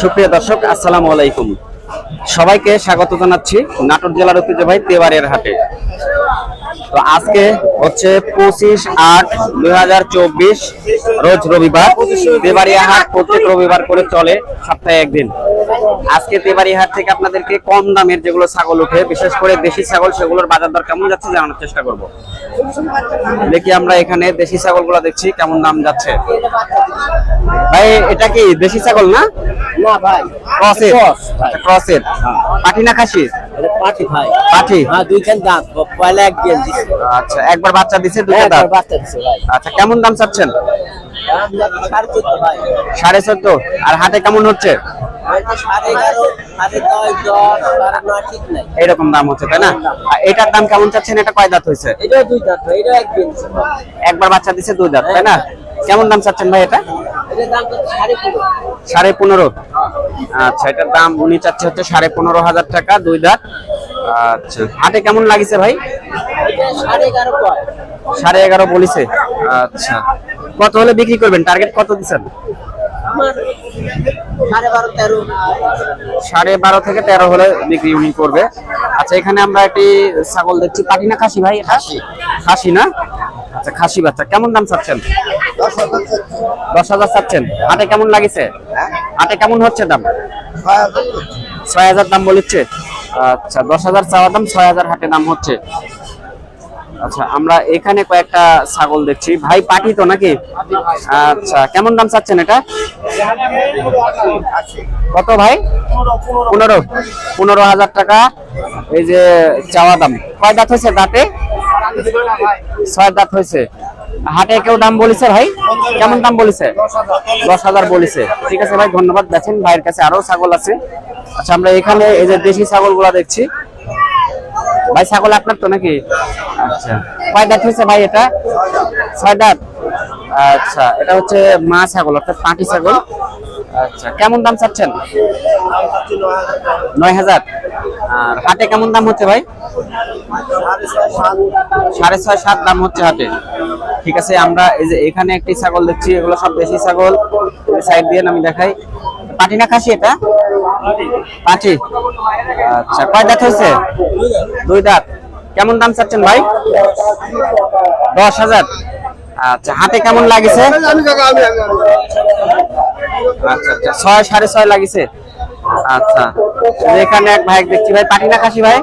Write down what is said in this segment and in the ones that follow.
সুপ্রিয় দর্শক আসসালামু আলাইকুম। সবাইকে স্বাগত জানাচ্ছি নাটোর জেলার ঐতিহ্যবাহী তেবারের হাটে। তো আজকে হচ্ছে পঁচিশ আট দুই রোজ রবিবার। তেবাড়িয়া হাট প্রত্যেক রবিবার করে চলে সপ্তাহে একদিন। আজকে তেবাড়িয়া হাট থেকে আপনাদেরকে কম দামের যেগুলো ছাগল উঠে বিশেষ করে দেশি ছাগল সেগুলোর বাজার দর কেমন যাচ্ছে জানানোর চেষ্টা করব। দেখি আমরা এখানে দেশি ছাগলগুলো দেখছি কেমন দাম যাচ্ছে। ভাই এটা কি দেশি ছাগল না? না ভাই। ক্রসের ক্রসের পাটি না খাসি? পাটি ভাই। পাটি? হ্যাঁ দুইখান দাঁত পয়লা এক আচ্ছা একবার বাচ্চা দিছে দুটো হ্যাঁ দাঁত? আচ্ছা কেমন দাম চাচ্ছেন? সাড়ে চোদ্দ। আর হাটে কেমন হচ্ছে? এইরকম দাম হচ্ছে তাই না? এটার দাম কেমন চাচ্ছেন? এটা কয় দাঁত হয়েছে। একবার বাচ্চা দিছে দুই দাঁত তাই না? কেমন দাম চাচ্ছেন ভাই এটা? সাড়ে পনেরো। আচ্ছা এটার দাম উনি চাচ্ছে হচ্ছে সাড়ে পনেরো হাজার টাকা দুই দাঁত। আচ্ছা হাটে কেমন লাগিছে ভাই? সাড়ে এগারো বলিছে। আচ্ছা কত হলে বিক্রি করবেন? টার্গেট কত দিচ্ছেন? সাড়ে বারো থেকে তেরো হলে বিক্রি উনি করবে। আচ্ছা এখানে আমরা একটি ছাগল দেখছি। পাটি না খাসি ভাই খাসি। খাসি না? আচ্ছা খাসি বাচ্চা। কেমন দাম চাচ্ছেন? দশ হাজার চাচ্ছেন। হাটে কেমন লাগিছে? হাটে কেমন হচ্ছে দাম? ছয় হাজার দাম বলিচ্ছে। আচ্ছা দশ হাজার চাওয়া দাম, ছয় হাজার হাটে দাম হচ্ছে। আচ্ছা আমরা এখানে কয়েকটা ছাগল দেখছি। ভাই, পাটি তো নাকি? আচ্ছা কেমন দাম চাচ্ছেন এটা? কত ভাই? পনেরো। পনেরো হাজার টাকা। এই যে চাওয়া দাম। কয় দাঁত হয়েছে দাঁতে? ছয় দাঁত হয়েছে। হাটে কেউ দাম বলেছে ভাই? কেমন দাম বলেছে? দশ হাজার বলেছে। ঠিক আছে ভাই, ধন্যবাদ দেখেন ভাইয়ের কাছে আরও ছাগল আছে। আচ্ছা আমরা এখানে এই যে দেশি ছাগলগুলা দেখছি। ভাই, ছাগল আপনার তো নাকি? আচ্ছা। কয় দাঁত হয়েছে ভাই এটা? ছয় দাঁত? আচ্ছা এটা হচ্ছে মা ছাগল, অর্থাৎ পাটি ছাগল। আচ্ছা কেমন দাম চাচ্ছেন? নয় হাজার। আর হাটে কেমন দাম হচ্ছে ভাই? সাড়ে ছয়, সাত দাম হচ্ছে হাটে। ঠিক আছে, আমরা এই যে এখানে একটি ছাগল দেখছি, এগুলো সব দেশি ছাগল। সাইড দিয়ে আমি দেখাই। পাটি না খাসি এটা? পাটি। আচ্ছা কয় দাঁত হয়েছে? দুই দাঁত। কেমন দাম চাচ্ছেন ভাই? দশ হাজার। আচ্ছা হাতে কেমন লাগিছে? আচ্ছা আচ্ছা ছয়, সাড়ে ছয় লাগিছে। আচ্ছা এখানে এক ভাই দেখছি ভাই, পাটি না খাসি ভাই?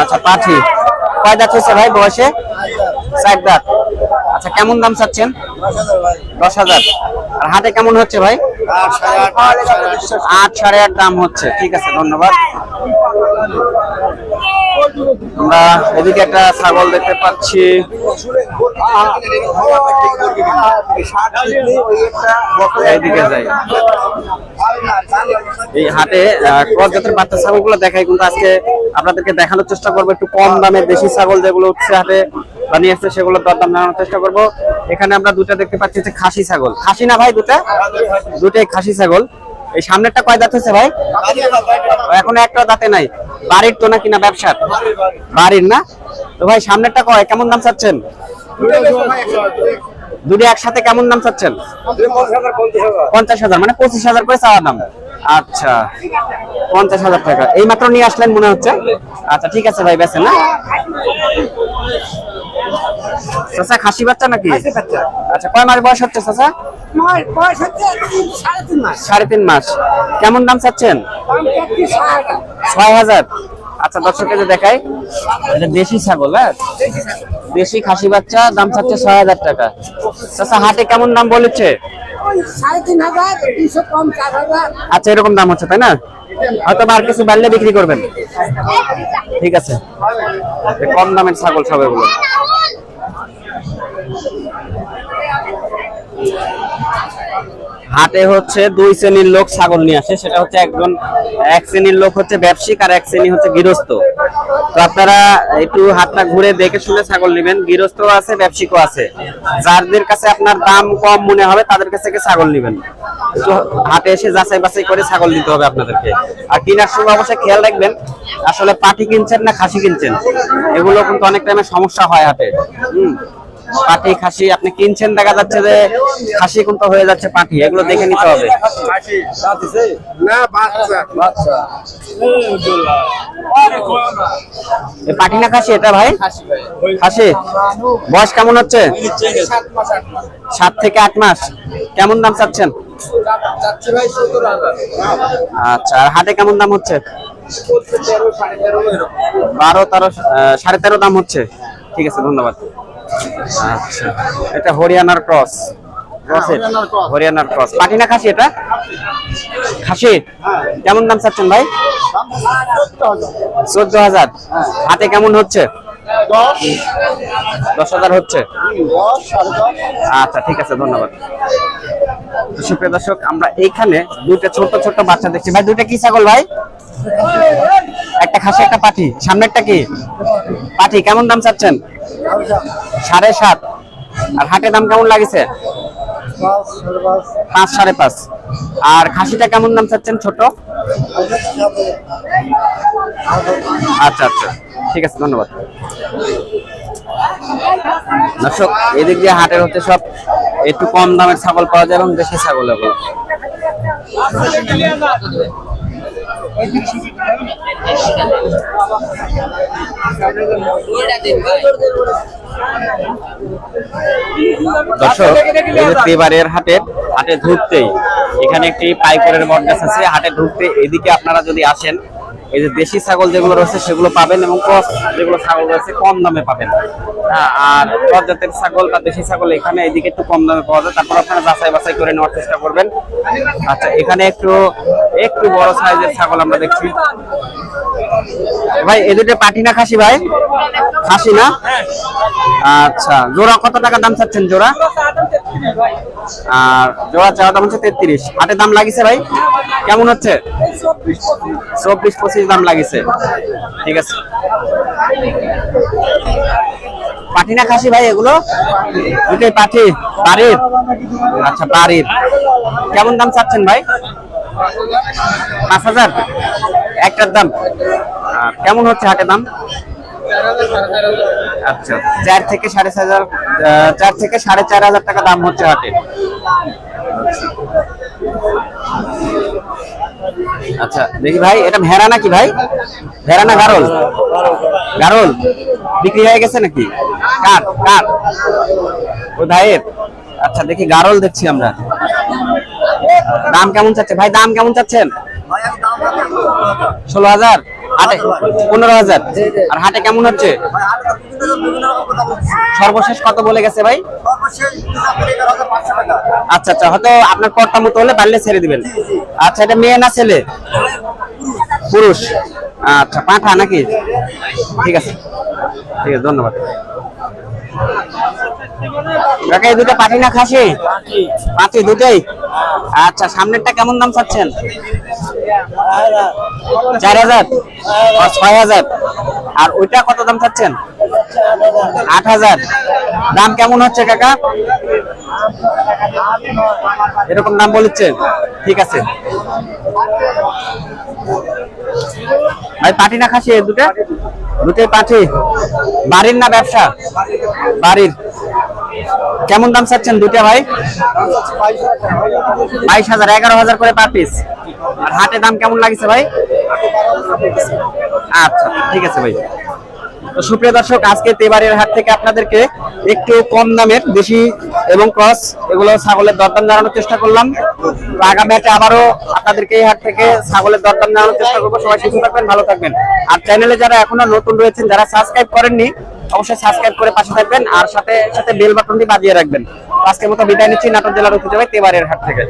আচ্ছা পাঠি কয় হয়েছে ভাই বয়সে? চার দাঁত আচ্ছা কেমন দাম চাচ্ছেন? দশ হাজার। আর হাটে কেমন হচ্ছে ভাই? আট সাড়ে আট দাম হচ্ছে। ঠিক আছে ধন্যবাদ। আমরা এদিকে একটা ছাগল দেখতে পাচ্ছি। এইদিকে যাই। এই হাটে ক্রস জাতের বাচ্চা ছাগলগুলো দেখাই, কিন্তু আজকে আপনাদেরকে দেখানোর চেষ্টা করব, একটু কম দামে দেশি ছাগল যেগুলো উঠছে হাটে বানিয়ে আসছে, সেগুলোর দরদাম জানানোর চেষ্টা করব। এখানে আমরা দুটা দেখতে পাচ্ছি খাসি ছাগল। খাসি না ভাই দুটা দুটাই খাসি ছাগল। এই সামনেরটা কয় দাঁত হচ্ছে ভাই? এখন একটা দাঁতে নাই। বাড়ির তো না কিনা ব্যবসার? বাড়ির না? তো ভাই, সামনেরটা কয়? কেমন দাম চাচ্ছেন? দুটো একসাথে কেমন দাম চাচ্ছেন? পঞ্চাশ হাজার মানে পঁচিশ হাজার করে চাওয়া দাম। আচ্ছা পঞ্চাশ হাজার টাকা। এই মাত্র নিয়ে আসলেন মনে হচ্ছে? আচ্ছা ঠিক আছে ভাই বেছেন না চাচা খাসি বাচ্চা নাকি? আচ্ছা কয় মাস বয়স হচ্ছে চাচা? সাড়ে তিন মাস। কেমন দাম চাচ্ছেন? ছয় হাজার। আচ্ছা দর্শককে যে দেখাই। এটা দেশি ছাগল হ্যাঁ? দেশি খাসি বাচ্চা দাম চাচ্ছে ছয় হাজার টাকা। চাচা হাটে কেমন দাম বলেছে? আচ্ছা এরকম দাম হচ্ছে তাই না? হয়তো আর কিছু বাড়লে বিক্রি করবেন। ঠিক আছে। কম দামের ছাগল সব এগুলো। হাটে হচ্ছে দুই শ্রেণির লোক ছাগল নিয়ে আসে। সেটা হচ্ছে একজন, এক শ্রেণির লোক হচ্ছে ব্যবসায়িক আর এক শ্রেণি হচ্ছে গৃহস্থ। তো আপনারা একটু হাতটা ঘুরে দেখে শুনে ছাগল নেবেন। গৃহস্থ আছে, ব্যবসায়িকও আছে। যাদের কাছে আপনার দাম কম মনে হবে, তাদের কাছ থেকে ছাগল নেবেন। হাটে এসে যাচাই বাছাই করে ছাগল নিতে হবে আপনাদেরকে। আর কেনার সময় অবশ্যই খেয়াল রাখবেন, আসলে পাটি কিনছেন না খাসি কিনছেন? এগুলো কিন্তু অনেক টাইমে সমস্যা হয় হাটে। হুম। পাটি খাসি আপনি কিনছেন দেখা যাচ্ছে যে খাসি কোনটা হয়ে যাচ্ছে পাটি এগুলো দেখে নিতে হবে। পাটি না খাসি এটা ভাই? খাসি। বয়স কেমন হচ্ছে? সাত থেকে আট মাস। কেমন দাম চাচ্ছেন? আচ্ছা আর হাটে কেমন দাম হচ্ছে? বারো তেরো সাড়ে তেরো দাম হচ্ছে। ঠিক আছে ধন্যবাদ। আচ্ছা। এটা হরিয়ানার ক্রস। হরিয়ানার ক্রস। পাটি না খাসি এটা? খাসি? কেমন দাম চাচ্ছেন ভাই? চোদ্দ হাজার। হাতে কেমন হচ্ছে? দশ। হাজার হচ্ছে? আচ্ছা ঠিক আছে ধন্যবাদ। সুপ্রিয় দর্শক আমরা এইখানে দুইটা ছোট ছোট বাচ্চা দেখছি। ভাই দুইটা কি ছাগল ভাই? একটা খাসি একটা পাঠি সামনেরটা কি? পাঠি কেমন দাম চাচ্ছেন? সাড়ে সাত। আর হাটে দাম কেমন লাগেছে? পাঁচ, সাড়ে পাঁচ। আর খাসিটা কেমন দাম চাচ্ছেন ছোট? আচ্ছা আচ্ছা। ঠিক আছে, ধন্যবাদ। দর্শক, এদিক দিয়ে হাটের হচ্ছে সব একটু কম দামের ছাগল পাওয়া যায় এবং দেশি ছাগল এগুলো। দর্শক যে হাটে ঢুকতেই এখানে একটি পাইকারের বটগাছ আছে হাটে ঢুকতে এদিকে আপনারা যদি আসেন এই যে দেশি ছাগল যেগুলো রয়েছে সেগুলো পাবেন এবং ক্রস যেগুলো ছাগল রয়েছে কম দামে পাবেন। হ্যাঁ, আর প্রজাতের ছাগল বা দেশি ছাগল এখানে এদিকে একটু কম দামে পাওয়া যায় তারপর আপনারা যাচাই বাছাই করে নেওয়ার চেষ্টা করবেন। আচ্ছা এখানে একটু একটু বড় সাইজের ছাগল আমরা দেখছি। ভাই এ দুটো পাটি না খাসি ভাই? খাসি না? আচ্ছা জোড়া কত টাকা দাম চাচ্ছেন জোড়া? আর জোড়া চাওয়া দাম হচ্ছে তেত্রিশ। হাটের দাম লাগিছে ভাই? কেমন হচ্ছে? চব্বিশ পঁচিশ দাম লাগিছে। ঠিক আছে। পাটি না খাসি ভাই এগুলো? দুটোই পাটি। বাড়ির? আচ্ছা বাড়ির। কেমন দাম চাচ্ছেন ভাই? পাঁচ হাজার? একটার দাম? কেমন হচ্ছে হাটের দাম? আচ্ছা। চার থেকে সাড়ে চার হাজার চার থেকে সাড়ে চার হাজার টাকা দাম হচ্ছে হাটে। আচ্ছা দেখি ভাই এটা ভেড়া নাকি ভাই? ভেড়া না গারল? গারল। বিক্রি হয়ে গেছে নাকি? কার কার? ও ভাইয়ের। আচ্ছা দেখি গারল দেখছি আমরা। দাম কেমন চাচ্ছে? ভাই দাম কেমন চাচ্ছেন? ষোলো হাজার, হাটে পনেরো হাজার। আর হাটে কেমন হচ্ছে? সর্বশেষ কত বলে গেছে ভাই? আচ্ছা আচ্ছা হয়তো আপনার কর্তা মতো হলে পারলে ছেড়ে দিবেন। আচ্ছা এটা মেয়ে না ছেলে? পুরুষ। আচ্ছা পাঠা নাকি? ঠিক আছে। ঠিক আছে, ধন্যবাদ। কাকা দুটো পাঠি না খাসি? পাঠি দুটোই? আচ্ছা সামনেরটা কেমন দাম চাচ্ছেন? চার হাজার? ছয় হাজার? আর ওইটা কত দাম চাচ্ছেন? আট হাজার। দাম কেমন হচ্ছে, কাকা? এরকম দাম বলেছেন ঠিক আছে। ভাই, পাটি না খাসি দুটো? দুটোই পাঠি বাড়ির না ব্যবসা? বাড়ির। কেমন দাম চাচ্ছেন দুটো ভাই? বাইশ হাজার, এগারো হাজার করে পার পিস আর হাটে দাম কেমন লাগছে ভাই? আচ্ছা ঠিক আছে ভাই। তো সুপ্রিয় দর্শক, আজকে তেবারের হাট থেকে আপনাদেরকে একটু কম দামের দেশি এবং ক্রস, এগুলো ছাগলের দরদাম জানানোর চেষ্টা করলাম। আগামী হাটে আবারও আপনাদেরকে এই হাট থেকে ছাগলের দরদাম জানানোর চেষ্টা করব। সবাই সুস্থ থাকবেন, ভালো থাকবেন। আর চ্যানেলে যারা এখনও নতুন রয়েছেন, যারা সাবস্ক্রাইব করেননি অবশ্যই সাবস্ক্রাইব করে পাশে থাকবেন আর সাথে সাথে বেল বাটনটি বাজিয়ে রাখবেন। আজকের মতো বিদায় নিচ্ছি নাটক জেলার ঐতিহ্যবাহী তেবারের হাট থেকে।